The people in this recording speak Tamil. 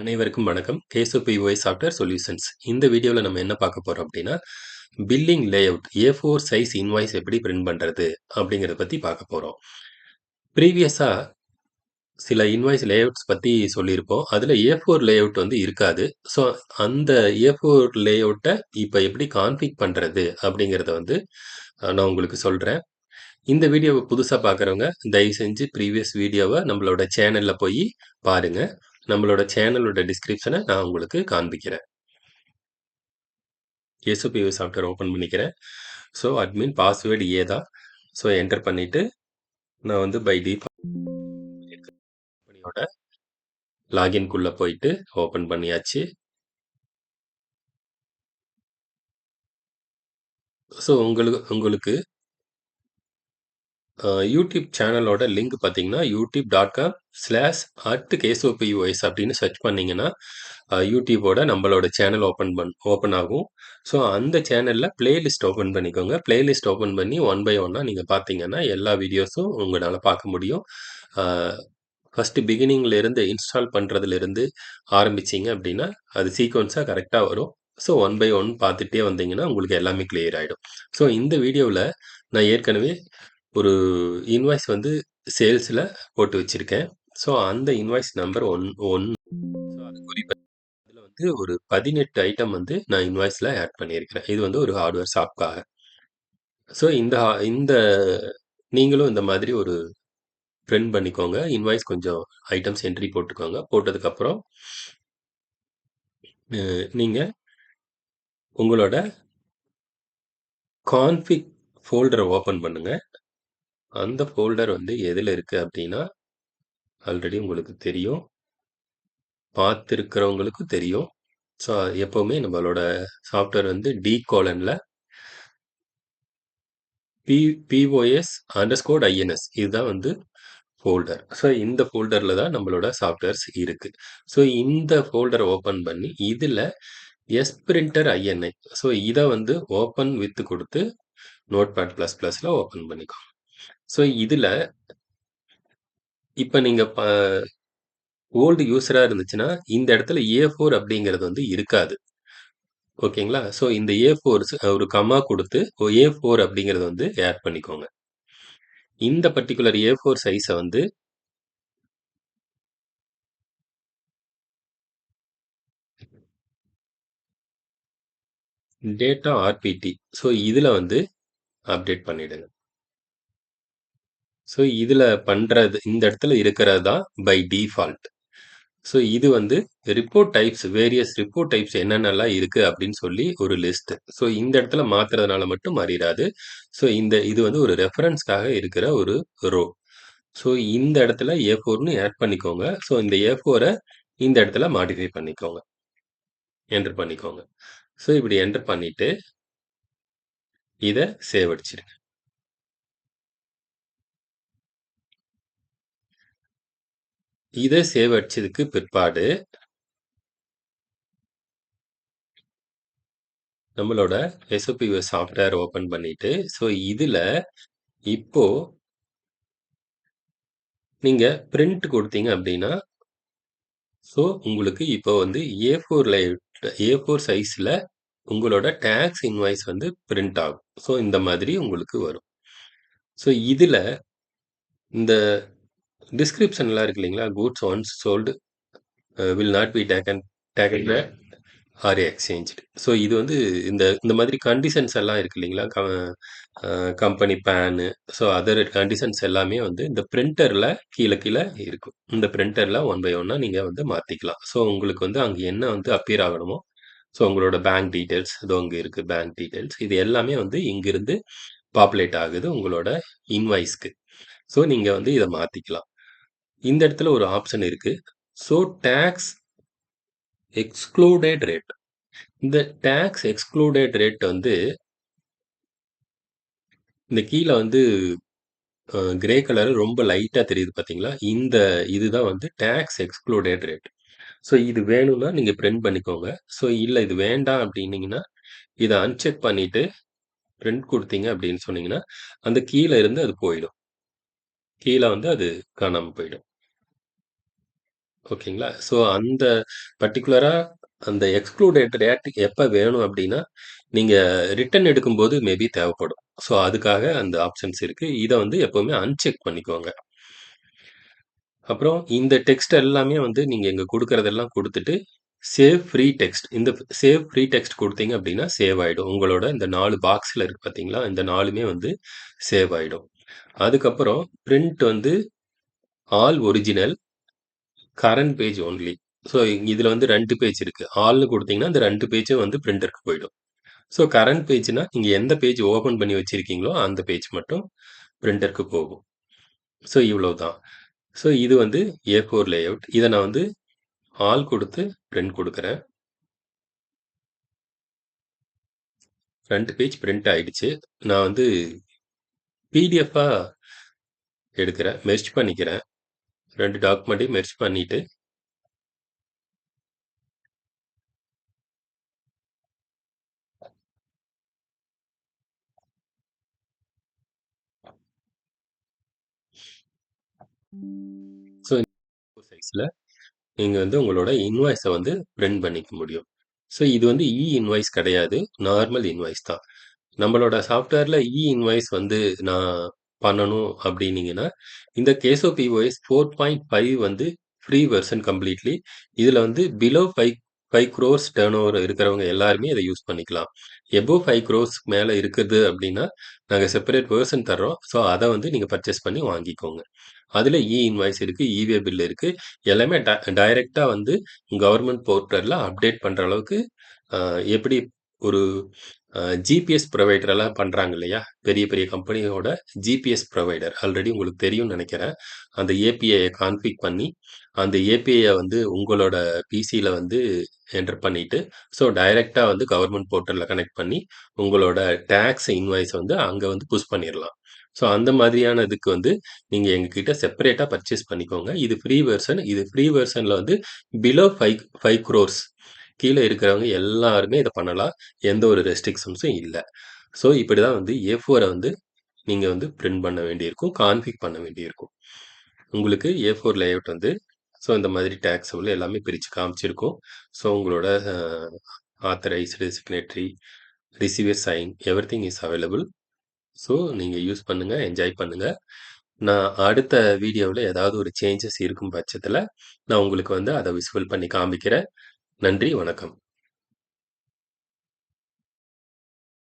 அனைவருக்கும் வணக்கம். கேஎஸ்ஓபிஒய் சாஃப்ட்வேர் சொல்யூஷன்ஸ் இந்த வீடியோவில் நம்ம என்ன பார்க்க போகிறோம் அப்படின்னா billing layout A four size invoice எப்படி பிரிண்ட் பண்ணுறது அப்படிங்கிறத பற்றி பார்க்க போகிறோம் ப்ரீவியஸாக சில இன்வாய்ஸ் லேஅவுட்ஸ் பற்றி சொல்லியிருப்போம். அதில் ஏ ஃபோர் லேஅவுட் வந்து இருக்காது. ஸோ அந்த ஏ ஃபோர் லேஅவுட்டை இப்போ எப்படி கான்ஃபிக் பண்ணுறது அப்படிங்கிறத வந்து நான் உங்களுக்கு சொல்கிறேன் இந்த வீடியோவை புதுசாக பார்க்குறவங்க தயவு செஞ்சு ப்ரீவியஸ் வீடியோவை நம்மளோட சேனலில் போய் பாருங்கள் நம்மளோட சேனலோட டிஸ்கிரிப்ஷனை நான் உங்களுக்கு காண்பிக்கிறேன். எஸ்ஓபிஓ சாஃப்ட்வேர் ஓப்பன் பண்ணிக்கிறேன். ஸோ அட்மின் பாஸ்வேர்டு ஏ தான். ஸோ என்டர் பண்ணிவிட்டு நான் வந்து பை டிஃபால்ட் கம்பெனியோட லாகின்குள்ளே போயிட்டு ஓப்பன் பண்ணியாச்சு. ஸோ உங்களுக்கு உங்களுக்கு யூடியூப் சேனலோட லிங்க் பார்த்தீங்கன்னா YouTube dot com slash at கேசோபியூஎஸ் அப்படின்னு சர்ச் பண்ணிங்கன்னா யூடியூபோட நம்மளோட சேனல் ஓப்பன் பண் ஓப்பன் ஆகும். ஸோ அந்த சேனலில் பிளேலிஸ்ட் ஓப்பன் பண்ணிக்கோங்க. பிளேலிஸ்ட் ஓப்பன் பண்ணி ஒன் பை ஒன்னாக நீங்கள் பார்த்தீங்கன்னா எல்லா வீடியோஸும் உங்களால் பார்க்க முடியும். ஃபஸ்ட்டு பிகினிங்லேருந்து இன்ஸ்டால் பண்ணுறதுலேருந்து ஆரம்பிச்சிங்க அப்படின்னா அது சீக்வன்ஸாக கரெக்டாக வரும். ஸோ ஒன் பை ஒன் பார்த்துட்டே வந்தீங்கன்னா உங்களுக்கு எல்லாமே கிளியர் ஆகிடும் ஸோ இந்த வீடியோவில் நான் ஏற்கனவே ஒரு இன்வாய்ஸ் வந்து சேல்ஸில் போட்டு வச்சுருக்கேன். ஸோ அந்த invoice number one one so அது குறிப்பாக அதில் வந்து ஒரு பதினெட்டு ஐட்டம் வந்து நான் இன்வாய்ஸில் ஆட் பண்ணியிருக்கிறேன். இது வந்து ஒரு ஹார்ட்வேர் ஷாப்க்காக ஸோ இந்த இந்த நீங்களும் இந்த மாதிரி ஒரு பிரிண்ட் பண்ணிக்கோங்க. இன்வாய்ஸ் கொஞ்சம் ஐட்டம்ஸ் என்ட்ரி போட்டுக்கோங்க. போட்டதுக்கப்புறம் நீங்கள் உங்களோட கான்ஃபிக் ஃபோல்டரை ஓப்பன் பண்ணுங்கள் அந்த ஃபோல்டர் வந்து எதில் இருக்குது அப்படின்னா ஆல்ரெடி உங்களுக்கு தெரியும். பார்த்துருக்கிறவங்களுக்கும் தெரியும். ஸோ எப்போவுமே நம்மளோட சாஃப்ட்வேர் வந்து டி கோலனில் பி பிஓஎஸ் அண்டர்ஸ்கோட் ஐஎன்எஸ் இதுதான் வந்து ஃபோல்டர் ஸோ இந்த ஃபோல்டரில் தான் நம்மளோட சாஃப்ட்வேர்ஸ் இருக்குது ஸோ இந்த ஃபோல்டரை ஓப்பன் பண்ணி இதில் எஸ் பிரிண்டர் ஐஎன்ஐ ஸோ இதை வந்து ஓப்பன் வித் கொடுத்து நோட் பேட் ப்ளஸ் ப்ளஸில் ஓப்பன் பண்ணிக்கோங்க. ஸோ இதில் இப்போ நீங்கள் ப ஓல்டு யூஸராக இருந்துச்சுன்னா இந்த இடத்துல ஏ ஃபோர் அப்படிங்கிறது வந்து இருக்காது. ஓகேங்களா? ஸோ இந்த ஏ ஃபோர்ஸ் ஒரு கமா கொடுத்து ஏ ஃபோர் அப்படிங்கிறத வந்து ஆட் பண்ணிக்கோங்க. இந்த பர்டிகுலர் ஏ ஃபோர் சைஸை வந்து டேட்டா ஆர்பிடி ஸோ இதில் வந்து அப்டேட் பண்ணிடுங்க. ஸோ இதில் பண்ணுறது இந்த இடத்துல இருக்கிறது தான் பை டிஃபால்ட் ஸோ இது வந்து report types various report types என்னென்னலாம் இருக்குது அப்படின்னு சொல்லி ஒரு லிஸ்ட் ஸோ இந்த இடத்துல மாற்றுறதுனால மட்டும் மாறிடாது. ஸோ இந்த இது வந்து ஒரு ரெஃபரன்ஸ்க்காக இருக்கிற ஒரு ரோ ஸோ இந்த இடத்துல ஏ ஃபோர்னு ஆட் பண்ணிக்கோங்க. ஸோ இந்த ஏ ஃபோரை இந்த இடத்துல மாடிஃபை பண்ணிக்கோங்க. என்டர் பண்ணிக்கோங்க. ஸோ இப்படி என்டர் பண்ணிவிட்டு இதை சேவ் அடிச்சிருங்க. இதை சேவ் அடிச்சதுக்கு பிற்பாடு நம்மளோட எஸ்ஓபி சாஃப்ட்வேர் ஓப்பன் பண்ணிட்டு ஸோ இதில் இப்போ நீங்க பிரிண்ட் கொடுத்தீங்க அப்படின்னா ஸோ உங்களுக்கு இப்போ வந்து ஏ ஃபோர் ஏ ஃபோர் சைஸில் உங்களோட டேக்ஸ் இன்வாய்ஸ் வந்து பிரிண்ட் ஆகும். ஸோ இந்த மாதிரி உங்களுக்கு வரும். ஸோ இதில் இந்த டிஸ்கிரிப்ஷன்லாம் இருக்கு இல்லைங்களா? Goods once sold will not be taken taken or exchange so இது வந்து இந்த இந்த மாதிரி கண்டிஷன்ஸ் எல்லாம் இருக்கு இல்லைங்களா? கம்பெனி பேனு ஸோ அதர் கண்டிஷன்ஸ் எல்லாமே வந்து இந்த பிரிண்டரில் கீழே கீழே இருக்கும். இந்த பிரிண்டரில் ஒன் பை ஒன்னாக நீங்கள் வந்து மாற்றிக்கலாம் ஸோ உங்களுக்கு வந்து அங்கே என்ன வந்து அப்பியர் ஆகணுமோ ஸோ உங்களோட பேங்க் டீட்டெயில்ஸ் இதோ இங்கே இருக்குது பேங்க் டீட்டெயில்ஸ் இது எல்லாமே வந்து இங்கிருந்து பாப்புலேட் ஆகுது உங்களோட இன்வாய்ஸ்க்கு ஸோ நீங்கள் வந்து இதை மாற்றிக்கலாம் இந்த இடத்துல ஒரு ஆப்ஷன் இருக்குது ஸோ டேக்ஸ் எக்ஸ்க்ளூடட் ரேட் இந்த டேக்ஸ் எக்ஸ்க்ளூடட் ரேட் வந்து இந்த கீழே வந்து கிரே கலர் ரொம்ப லைட்டாக தெரியுது பார்த்தீங்களா இந்த இதுதான் வந்து டேக்ஸ் எக்ஸ்க்ளூடட் ரேட் ஸோ இது வேணும்னா நீங்கள் பிரிண்ட் பண்ணிக்கோங்க. ஸோ இல்லை இது வேண்டாம் அப்படின்னீங்கன்னா இதை அன்செக் பண்ணிட்டு பிரிண்ட் கொடுத்தீங்க அப்படின்னு சொன்னீங்கன்னா அந்த கீழே இருந்து அது போயிடும். கீழே வந்து அது காணாமல் போயிடும். ஓகேங்களா? ஸோ அந்த பர்ட்டிகுலரா அந்த எக்ஸ்க்ளூடட் டேட் எப்போ வேணும் அப்படின்னா நீங்கள் ரிட்டர்ன் எடுக்கும்போது மேபி தேவைப்படும். ஸோ அதுக்காக அந்த ஆப்ஷன்ஸ் இருக்குது இதை வந்து எப்போவுமே அன்செக் பண்ணிக்கோங்க. அப்புறம் இந்த டெக்ஸ்ட் எல்லாமே வந்து நீங்கள் இங்கே கொடுக்குறதெல்லாம் கொடுத்துட்டு சேவ் ஃப்ரீ டெக்ஸ்ட் இந்த சேவ் ஃப்ரீ டெக்ஸ்ட் கொடுத்தீங்க அப்படின்னா சேவ் ஆகிடும் உங்களோட இந்த நாலு பாக்ஸில் இருக்குது பார்த்தீங்களா? இந்த நாலுமே வந்து சேவ் ஆகிடும் அதுக்கப்புறம் பிரிண்ட் வந்து all original current page only. So இதில் வந்து ரெண்டு பேஜ் இருக்கு. ஆள்னு கொடுத்தீங்கன்னா அந்த ரெண்டு பேஜும் வந்து பிரிண்டருக்கு போயிடும். ஸோ கரண்ட் பேஜ்னா, நீங்கள் எந்த பேஜ் ஓப்பன் பண்ணி வச்சுருக்கீங்களோ அந்த பேஜ் மட்டும் பிரிண்டருக்கு போகும். ஸோ இவ்வளோ தான் ஸோ இது வந்து ஏர் ஃபோர் லே அவுட் இதை நான் வந்து ஆல் கொடுத்து பிரிண்ட் கொடுக்குறேன் ரெண்டு பேஜ் பிரிண்ட் ஆகிடுச்சு நான் வந்து பிடிஎஃபாக எடுக்கிறேன். மெர்ச் பண்ணிக்கிறேன். ரெண்டு டாக்குமெண்ட்டையும் மெர்ஜ் பண்ணிட்டு ஸோ சைஸ்ல வந்து உங்களோட இன்வாய்ஸை வந்து பிரிண்ட் பண்ணிக்க முடியும். ஸோ இது வந்து இ இன்வாய்ஸ் கிடையாது. நார்மல் இன்வாய்ஸ் தான். நம்மளோட சாஃப்ட்வேரில் இ இன்வாய்ஸ் வந்து நான் பண்ணணும் அப்படின்னீங்கன்னா இந்த கேசோ பிஓஎஸ் 4.5 வந்து ஃப்ரீ வெர்ஷன் கம்ப்ளீட்லி. இதில் வந்து below five five crores turnover இருக்கிறவங்க எல்லாருமே இதை யூஸ் பண்ணிக்கலாம். எபோவ் 5 குரோர்ஸ்க்கு மேலே இருக்குது அப்படின்னா நாங்கள் செப்பரேட் வேர்ஷன் தர்றோம். ஸோ அதை வந்து நீங்கள் பர்ச்சேஸ் பண்ணி வாங்கிக்கோங்க. அதில் இ இன்வாய்ஸ் இருக்குது இவே பில் இருக்குது எல்லாமே ட டைரக்ட்டா வந்து கவர்மெண்ட் போர்ட்டலில் அப்டேட் பண்ணுற அளவுக்கு எப்படி ஒரு ஜிபிஎஸ் ப்ரொவைடரெல்லாம் பண்ணுறாங்க இல்லையா? பெரிய பெரிய கம்பெனியோட ஜிபிஎஸ் ப்ரொவைடர் ஆல்ரெடி உங்களுக்கு தெரியும்னு நினைக்கிறேன் அந்த ஏபிஐயை கான்ஃபிக் பண்ணி, அந்த ஏபிஐயை வந்து உங்களோட பிசியில் வந்து என்டர் பண்ணிட்டு, ஸோ டைரெக்டாக வந்து கவர்மெண்ட் போர்ட்டலில் கனெக்ட் பண்ணி, உங்களோட டேக்ஸ் இன்வாய்ஸ் வந்து அங்கே வந்து புஷ் பண்ணிடலாம் ஸோ அந்த மாதிரியான இதுக்கு வந்து நீங்கள் எங்ககிட்ட செப்பரேட்டாக பர்ச்சேஸ் பண்ணிக்கோங்க. இது ஃப்ரீ வெர்ஷன். இது ஃப்ரீ வெர்ஷனில் வந்து பிலோ 5 5 குரோர்ஸ் கீழே இருக்கிறவங்க எல்லாருமே இதை பண்ணலாம். எந்த ஒரு ரெஸ்ட்ரிக்ஷன்ஸும் இல்லை ஸோ இப்படி தான் வந்து ஏ4 வந்து நீங்கள் வந்து பிரிண்ட் பண்ண வேண்டியிருக்கும். கான்ஃபிக் பண்ண வேண்டியிருக்கும். உங்களுக்கு ஏ ஃபோர் லேஅவுட் வந்து ஸோ இந்த மாதிரி டாக்ஸபிள் எல்லாமே பிரித்து காமிச்சிருக்கும். ஸோ உங்களோட authorised, signatory receiver sign everything is available. So நீங்கள் யூஸ் பண்ணுங்கள் என்ஜாய் பண்ணுங்கள் நான் அடுத்த வீடியோவில் ஏதாவது ஒரு சேஞ்சஸ் இருக்கும் பட்சத்தில் நான் உங்களுக்கு வந்து அதை விசுவல் பண்ணி காமிக்கிறேன். நன்றி, வணக்கம்.